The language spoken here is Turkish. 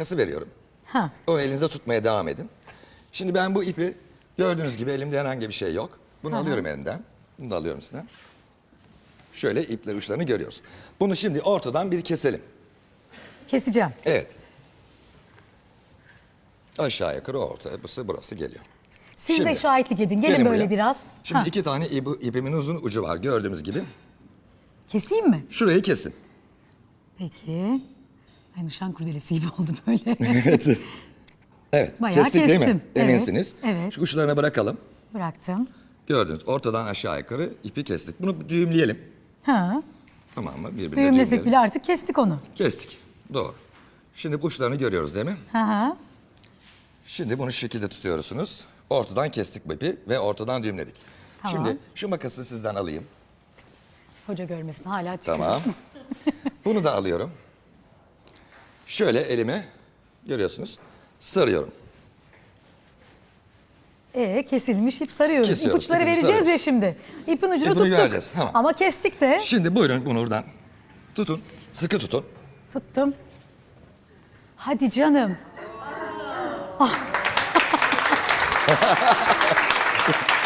makası veriyorum. Ha. Onu elinizde tutmaya devam edin. Şimdi ben bu ipi gördüğünüz gibi elimde herhangi bir şey yok. Bunu alıyorum elimden. Bunu da alıyorum sizden. Şöyle ipler uçlarını görüyoruz. Bunu şimdi ortadan bir keselim. Keseceğim. Evet. Aşağı yukarı ortası burası geliyor. Siz Şimdi, de şahitlik edin. Gelin, gelin böyle buraya. biraz. Şimdi Ha, iki tane ipi, ipimin uzun ucu var gördüğümüz gibi. Keseyim mi? Şurayı kesin. Peki. Ay nişan kurdelesi gibi oldu böyle. Evet. Bayağı kestik değil mi? kestim. Evet, Eminsiniz. evet. Şu uçlarına bırakalım. Bıraktım. Gördünüz ortadan aşağı yukarı ipi kestik. Bunu düğümleyelim. Ha. Tamam mı? Birbirine Düğümlesek düğümleyelim. bile artık kestik onu. Kestik. Doğru. Şimdi bu uçlarını görüyoruz değil mi? Hı. Şimdi bunu şu şekilde tutuyorsunuz. Ortadan kestik bu ipi ve ortadan düğümledik. Tamam. Şimdi şu makası sizden alayım. Hoca görmesin hala tükürüyor. Tamam. Bunu da alıyorum. Şöyle elime görüyorsunuz sarıyorum. Ee, kesilmiş ip sarıyoruz. Kesiyoruz, İpuçları ipini vereceğiz ya sarıyoruz. şimdi. İpin ucunu İpini tuttuk. vereceğiz, tamam. Ama kestik de. Şimdi buyurun bunu oradan tutun. Sıkı tutun. Tuttum. Hadi canım. Ah.